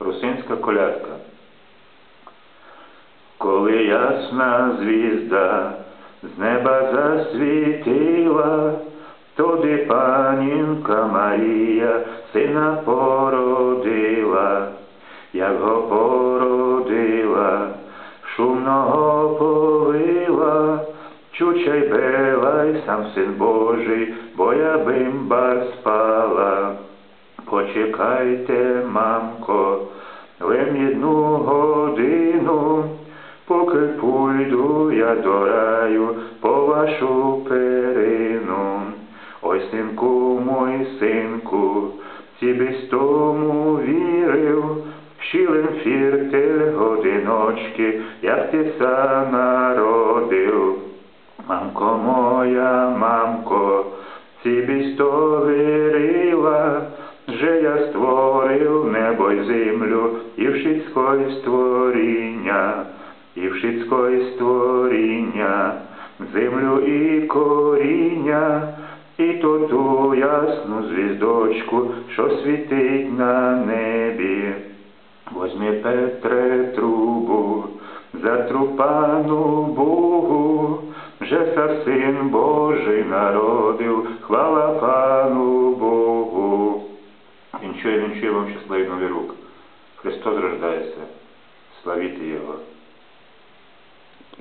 Русинська колядка. Коли ясна звізда з неба засвітила, тоді панінка Марія сина породила, як го породила, шумного повила, чучай белай сам син Божий, бо я бимбар спала. Почекайте, мамко, одну годину, поки пойду я до раю по вашу перину. Ой, синку, мой синку, ці без тому вірив, щілем фіртель годиночки, як ти са народив. Мамко моя, мамко, ці бісь то створив й землю, і вшицької створіння, і вшицької створіння, землю і коріння, і то ту ясну звіздочку, що світить на небі. Возьми Петре трубу, затру пану Богу, вже са син Божий народив, хвала пану вам и новий рук. Христос рождається. Славіте Його.